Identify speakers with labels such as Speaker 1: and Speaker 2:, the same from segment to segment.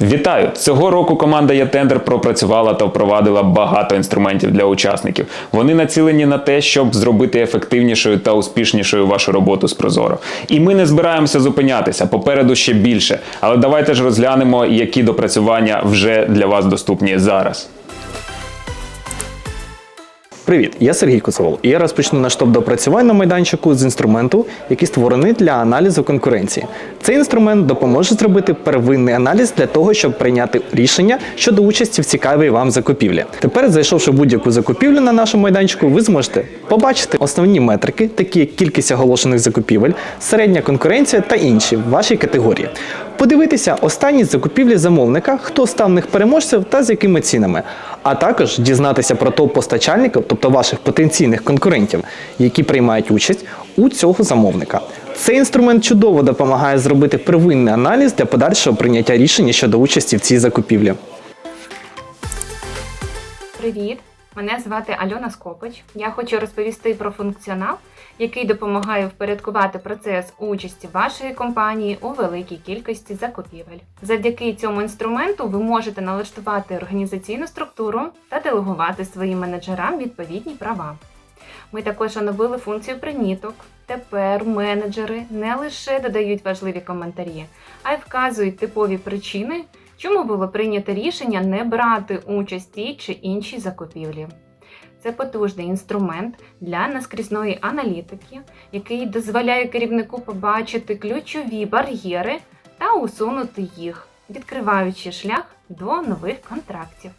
Speaker 1: Вітаю! Цього року команда «Ятендер» пропрацювала та впровадила багато інструментів для учасників. Вони націлені на те, щоб зробити ефективнішою та успішнішою вашу роботу з Прозоро. І ми не збираємося зупинятися. Попереду ще більше. Але давайте ж розглянемо, які допрацювання вже для вас доступні зараз.
Speaker 2: Привіт, я Сергій Коцевол, і я розпочну наш топ допрацювань на майданчику з інструменту, який створений для аналізу конкуренції. Цей інструмент допоможе зробити первинний аналіз для того, щоб прийняти рішення щодо участі в цікавій вам закупівлі. Тепер, зайшовши будь-яку закупівлю на нашому майданчику, ви зможете побачити основні метрики, такі як кількість оголошених закупівель, середня конкуренція та інші в вашій категорії. Подивитися останні закупівлі замовника, хто став них переможців та з якими цінами, а також дізнатися про топ-постачальників, тобто ваших потенційних конкурентів, які приймають участь у цього замовника. Цей інструмент чудово допомагає зробити первинний аналіз для подальшого прийняття рішення щодо участі в цій закупівлі.
Speaker 3: Привіт! Мене звати Альона Скопич. Я хочу розповісти про функціонал, який допомагає впорядкувати процес участі вашої компанії у великій кількості закупівель. Завдяки цьому інструменту ви можете налаштувати організаційну структуру та делегувати своїм менеджерам відповідні права. Ми також оновили функцію приміток. Тепер менеджери не лише додають важливі коментарі, а й вказують типові причини, чому було прийнято рішення не брати участь тій чи іншій закупівлі. Це потужний інструмент для наскрізної аналітики, який дозволяє керівнику побачити ключові бар'єри та усунути їх, відкриваючи шлях до нових контрактів.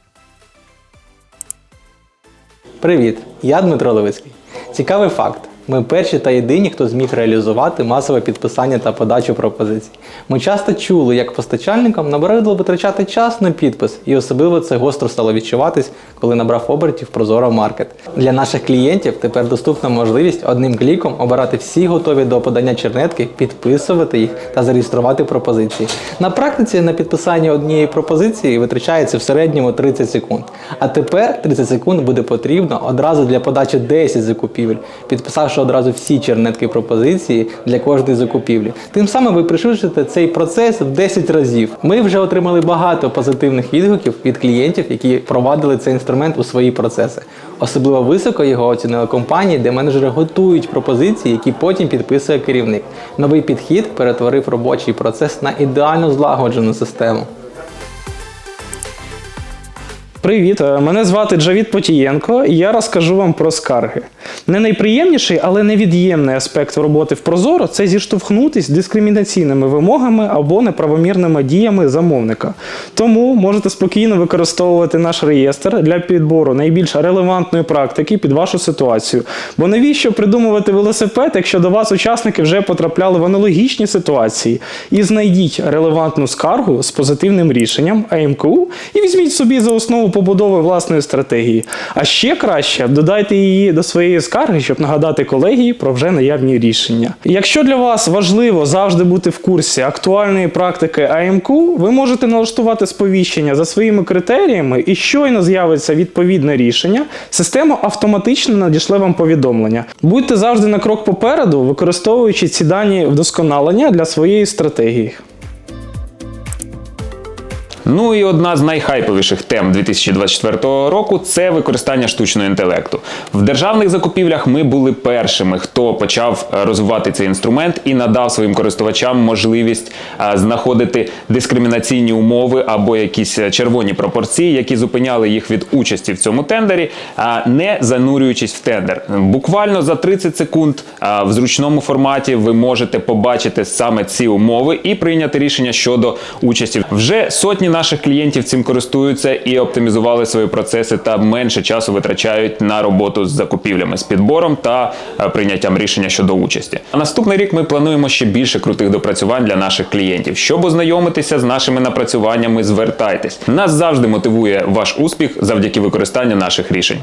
Speaker 4: Привіт, я Дмитро Левицький. Цікавий факт. Ми перші та єдині, хто зміг реалізувати масове підписання та подачу пропозицій. Ми часто чули, як постачальникам набридло витрачати час на підпис, і особливо це гостро стало відчуватись, коли набрав обертів Прозоро Маркет. Для наших клієнтів тепер доступна можливість одним кліком обирати всі готові до подання чернетки, підписувати їх та зареєструвати пропозиції. На практиці на підписання однієї пропозиції витрачається в середньому 30 секунд. А тепер 30 секунд буде потрібно одразу для подачі 10 закупівель, підписавши одразу всі чернетки пропозиції для кожної закупівлі. Тим самим ви пришвидшите цей процес в 10 разів. Ми вже отримали багато позитивних відгуків від клієнтів, які впровадили цей інструмент у свої процеси. Особливо високо його оцінили компанії, де менеджери готують пропозиції, які потім підписує керівник. Новий підхід перетворив робочий процес на ідеально злагоджену систему.
Speaker 2: Привіт, е, мене звати Джавід Потієнко, і я розкажу вам про скарги. Не найприємніший, але невід'ємний аспект роботи в Прозоро це зіштовхнутись з дискримінаційними вимогами або неправомірними діями замовника. Тому можете спокійно використовувати наш реєстр для підбору найбільш релевантної практики під вашу ситуацію. Бо навіщо придумувати велосипед, якщо до вас учасники вже потрапляли в аналогічні ситуації? І знайдіть релевантну скаргу з позитивним рішенням АМКУ і візьміть собі за основу побудови власної стратегії. А ще краще додайте її до своєї скарги, щоб нагадати колегії про вже наявні рішення. Якщо для вас важливо завжди бути в курсі актуальної практики АМКУ, ви можете налаштувати сповіщення за своїми критеріями, і щойно з'явиться відповідне рішення, система автоматично надішле вам повідомлення. Будьте завжди на крок попереду, використовуючи ці дані вдосконалення для своєї стратегії.
Speaker 1: Ну і одна з найхайповіших тем 2024 року це використання штучного інтелекту. В державних закупівлях ми були першими, хто почав е, розвивати цей інструмент і надав своїм користувачам можливість е, знаходити дискримінаційні умови або якісь е, червоні пропорції, які зупиняли їх від участі в цьому тендері, не занурюючись в тендер. Буквально за 30 секунд в зручному форматі ви можете побачити саме ці умови і прийняти рішення щодо участі. Вже сотні наших клієнтів цим користуються і оптимізували свої процеси та менше часу витрачають на роботу з закупівлями, з підбором та е, прийняттям рішення щодо участі. А наступний рік ми плануємо ще більше крутих допрацювань для наших клієнтів. Щоб ознайомитися з нашими напрацюваннями, звертайтесь. Нас завжди мотивує ваш успіх завдяки використанню наших рішень.